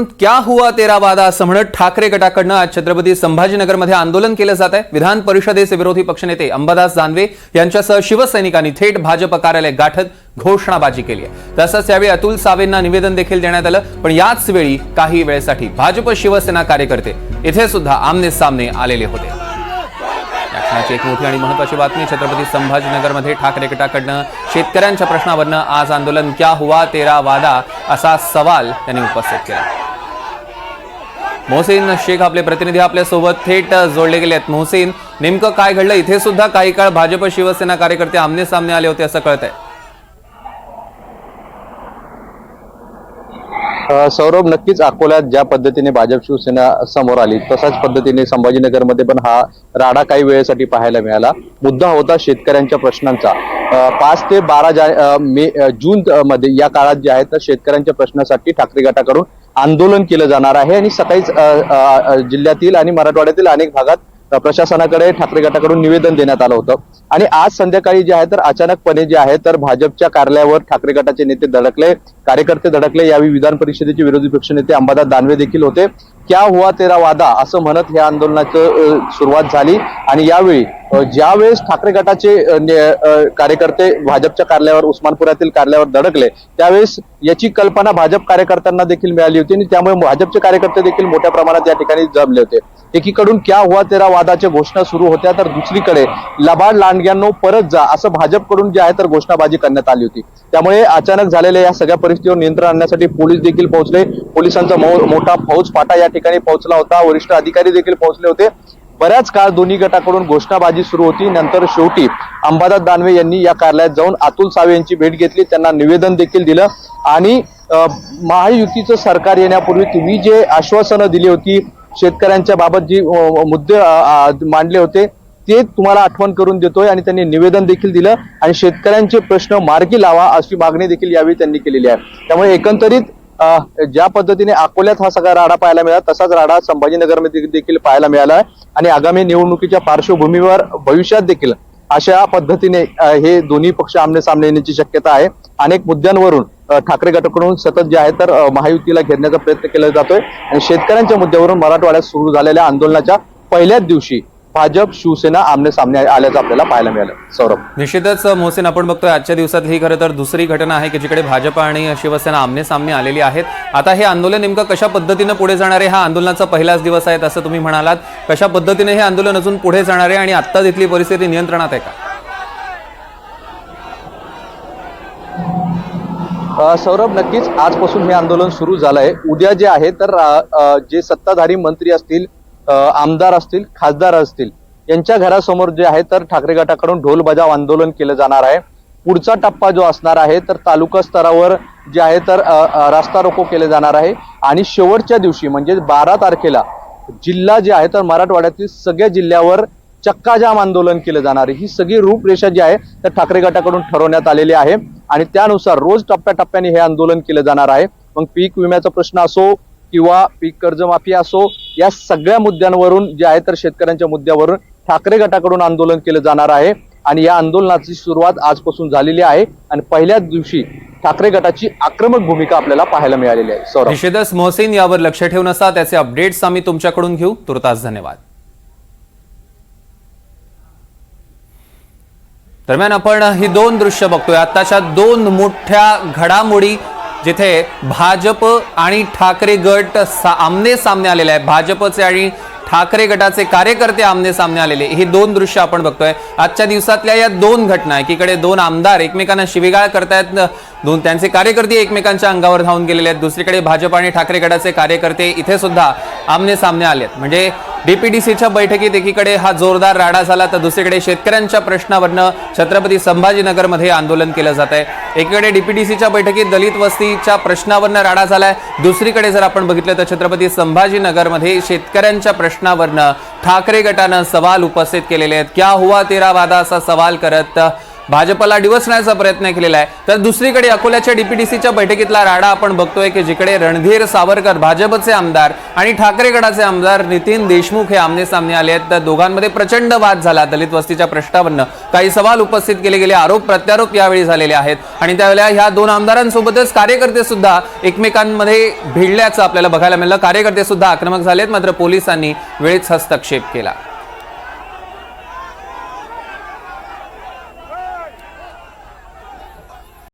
क्या हुआ तेरा वादा? असं म्हणत ठाकरे गटाकडनं आज छत्रपती संभाजीनगरमध्ये आंदोलन केलं जात आहे. विधान परिषदेचे विरोधी पक्षनेते अंबादास दानवे यांच्यासह शिवसैनिकांनी थेट भाजप कार्यालय गाठत घोषणाबाजी केली आहे. तसंच यावेळी अतुल सावेंना निवेदन देखील देण्यात आलं. पण याच वेळी काही वेळेसाठी भाजप शिवसेना कार्यकर्ते इथे सुद्धा आमने सामने आलेले होते. या क्षणाची एक मोठी आणि महत्वाची बातमी छत्रपती संभाजीनगरमध्ये ठाकरे गटाकडनं शेतकऱ्यांच्या प्रश्नावरनं आज आंदोलन क्या हुआ तेरा वादा असा सवाल त्यांनी उपस्थित केला. मोहसिन शेख आपले प्रतिनिधी आपल्यासोबत थेट जोडले गेले आहेत मोहसिन नेमकं काय घडलं? इथे सुद्धा काही काळ भाजप शिवसेना कार्यकर्ते आमने सामने आले होते असं कळत आहे सौरभ नक्कीच अकोल्यात ज्या पद्धतीने भाजप शिवसेना समोर आली तशाच पद्धतीने संभाजीनगरमध्ये पण हा राडा काही वेळेसाठी पाहायला मिळाला. मुद्दा होता शेतकऱ्यांच्या प्रश्नांचा. पाच ते बारा जा मे जून मध्ये या काळात जे आहे तर शेतकऱ्यांच्या प्रश्नासाठी ठाकरे गटाकडून आंदोलन केलं जाणार आहे. आणि सकाळीच जिल्ह्यातील आणि मराठवाड्यातील अनेक भागात प्रशासनाकडे ठाकरे गटाकडून निवेदन देण्यात आलं होतं. आणि आज संध्याकाळी जे आहे तर अचानकपणे जे आहे तर भाजपच्या कार्यालयावर ठाकरे गटाचे नेते धडकले. कार्यकर्ते धडकले. यावेळी विधान परिषदेचे विरोधी पक्षनेते अंबादास दानवे देखील होते. क्या हुआ तेरा वादा? असं म्हणत ह्या आंदोलनाचं सुरुवात झाली. आणि यावेळी ज्यावेळेस ठाकरे गटाचे कार्यकर्ते भाजपच्या कार्यालयावर उस्मानपुरातील कार्यालयावर धडकले त्यावेळेस याची कल्पना भाजप कार्यकर्त्यांना देखील मिळाली होती आणि त्यामुळे भाजपचे कार्यकर्ते देखील मोठ्या प्रमाणात या ठिकाणी जमले होते. एकीकडून क्या हुआ तेरा वादाच्या घोषणा सुरू होत्या तर दुसरीकडे लबाड लांडग्यांनो परत जा असं भाजपकडून जे आहे तर घोषणाबाजी करण्यात आली होती. त्यामुळे अचानक झालेल्या या सगळ्या परिस्थितीवर नियंत्रण आणण्यासाठी पोलीस देखील पोहोचले. पोलिसांचा मो- मोठा फौज फाटा या ठिकाणी पोहोचला होता. वरिष्ठ अधिकारी देखील पोहोचले होते. बऱ्याच काळ दोन्ही गटाकडून घोषणाबाजी सुरू होती. नंतर शेवटी अंबादास दानवे यांनी या कार्यालयात जाऊन अतुल सावे यांची भेट घेतली. त्यांना निवेदन देखील दिलं. आणि महायुतीचं सरकार येण्यापूर्वी तुम्ही जे आश्वासनं दिली होती शेतकऱ्यांच्या बाबत जी मुद्दे मांडले होते ते तुम्हाला आठवण करून देतोय आणि त्यांनी निवेदन देखील दिलं. आणि शेतकऱ्यांचे प्रश्न मार्गी लावा अशी मागणी देखील यावेळी त्यांनी केलेली आहे. त्यामुळे एकंदरीत ज्या पद्धतीने अकोल्यात हा सगळा राडा पाहायला मिळाला तसाच राडा संभाजीनगरमध्ये देखील पाहायला मिळाला आहे आणि आगामी निवडणुकीच्या पार्श्वभूमीवर भविष्यात देखील अशा पद्धतीने हे दोन्ही पक्ष आमने सामने येण्याची शक्यता आहे. अनेक मुद्द्यांवरून ठाकरे गटाकडून सतत जे आहे तर महायुतीला घेरण्याचा प्रयत्न केला जातोय. आणि शेतकऱ्यांच्या मुद्द्यावरून मराठवाड्यात सुरू झालेल्या आंदोलनाच्या पहिल्याच दिवशी भाजप शिवसेना आमने सामने आल्याचं आपल्याला पाहायला मिळालं. सौरभ. निश्चितच मोहसिन आपण बघतोय आजच्या दिवसात ही खरं तर दुसरी घटना आहे की जिकडे भाजप आणि शिवसेना आमने सामने आलेली आहेत. आता हे आंदोलन नेमकं कशा पद्धतीनं पुढे जाणार? आहे हा आंदोलनाचा पहिलाच दिवस आहे असं तुम्ही म्हणालात. कशा पद्धतीने हे आंदोलन अजून पुढे जाणार आहे आणि आत्ता तिथली परिस्थिती नियंत्रणात आहे का? सौरभ नक्कीच आजपासून हे आंदोलन सुरू झालंय. उद्या जे आहे तर जे सत्ताधारी मंत्री असतील आमदार असतील खासदार असतील यांच्या घरासमोर जे आहे तर ठाकरे गटाकडून ढोल बजाव आंदोलन केलं जाणार आहे. पुढचा टप्पा जो असणार आहे तर तालुका स्तरावर जे आहे तर रास्ता रोको केले जाणार आहे. आणि शेवटच्या दिवशी म्हणजे बारा तारखेला जिल्हा जे आहे तर मराठवाड्यातील सगळ्या जिल्ह्यावर चक्काजाम आंदोलन केलं जाणार आहे. ही सगळी रूपरेषा जी आहे तर ठाकरे गटाकडून ठरवण्यात आलेली आहे. आणि त्यानुसार रोज टप्प्याटप्प्याने हे आंदोलन केलं जाणार आहे. मग पीक विम्याचा प्रश्न असो किंवा पीक कर्जमाफी असो या सगळ्या मुद्द्यांवरून जे आहे तर शेतकऱ्यांच्या मुद्द्यावरून ठाकरे गटाकडून आंदोलन केलं जाणार आहे. आणि या आंदोलनाची सुरुवात आजपासून झालेली आहे. आणि पहिल्याच दिवशी ठाकरे गटाची आक्रमक भूमिका आपल्याला पाहायला मिळालेली आहे. सौरभ. निषेधस मोहसेन यावर लक्ष ठेवून असा त्याचे अपडेट्स आम्ही तुमच्याकडून घेऊ. तुर्तास धन्यवाद. दरम्यान आपण ही दोन दृश्य बघतोय. आताच्या दोन मोठ्या घडामोडी जिथे भाजप आणि ठाकरे गट सा- आमने सामने आलेले आहे भाजपचे आणि ठाकरे गटाचे कार्यकर्ते आमने सामने आलेले हे दोन दृश्य आपण बघतोय. आजच्या दिवसातल्या या दोन घटना एकीकडे दोन आमदार एकमेकांना शिवीगाळ करतायत. दोन त्यांचे कार्यकर्ते एकमेकांच्या अंगावर धावून गेलेले आहेत. दुसरीकडे भाजप आणि ठाकरे गटाचे कार्यकर्ते इथे सुद्धा आमने सामने आले आहेत म्हणजे डीपीडीसीच्या बैठकीत एकीकडे हा जोरदार राडा झाला तर दुसरीकडे शेतकऱ्यांच्या प्रश्नावरनं छत्रपती संभाजीनगरमध्ये आंदोलन केलं जात आहे एकीकडे डीपीडीसीच्या बैठकीत दलित वस्तीच्या प्रश्नावरनं राडा झालाय. दुसरीकडे जर आपण बघितलं तर छत्रपती संभाजीनगरमध्ये शेतकऱ्यांच्या प्रश्नावरनं ठाकरे गटानं सवाल उपस्थित केलेले आहेत. क्या हुआ तेरा वादा? असा सवाल करत भाजपला डिवसण्याचा प्रयत्न केलेला आहे. तर दुसरीकडे अकोल्याच्या डीपीडीसीच्या बैठकीतला राडा आपण बघतोय की जिकडे रणधीर सावरकर भाजपचे आमदार आणि ठाकरे गटाचे आमदार नितीन देशमुख हे आमने सामने आले आहेत. तर दोघांमध्ये प्रचंड वाद झाला दलित वस्तीच्या प्रश्नावरनं. काही सवाल उपस्थित केले गेले आरोप प्रत्यारोप यावेळी झालेले आहेत. आणि त्यावेळेला ह्या दोन आमदारांसोबतच कार्यकर्ते सुद्धा एकमेकांमध्ये भिडल्याचं आपल्याला बघायला मिळालं. कार्यकर्ते सुद्धा आक्रमक झालेत मात्र पोलिसांनी वेळीच हस्तक्षेप केला.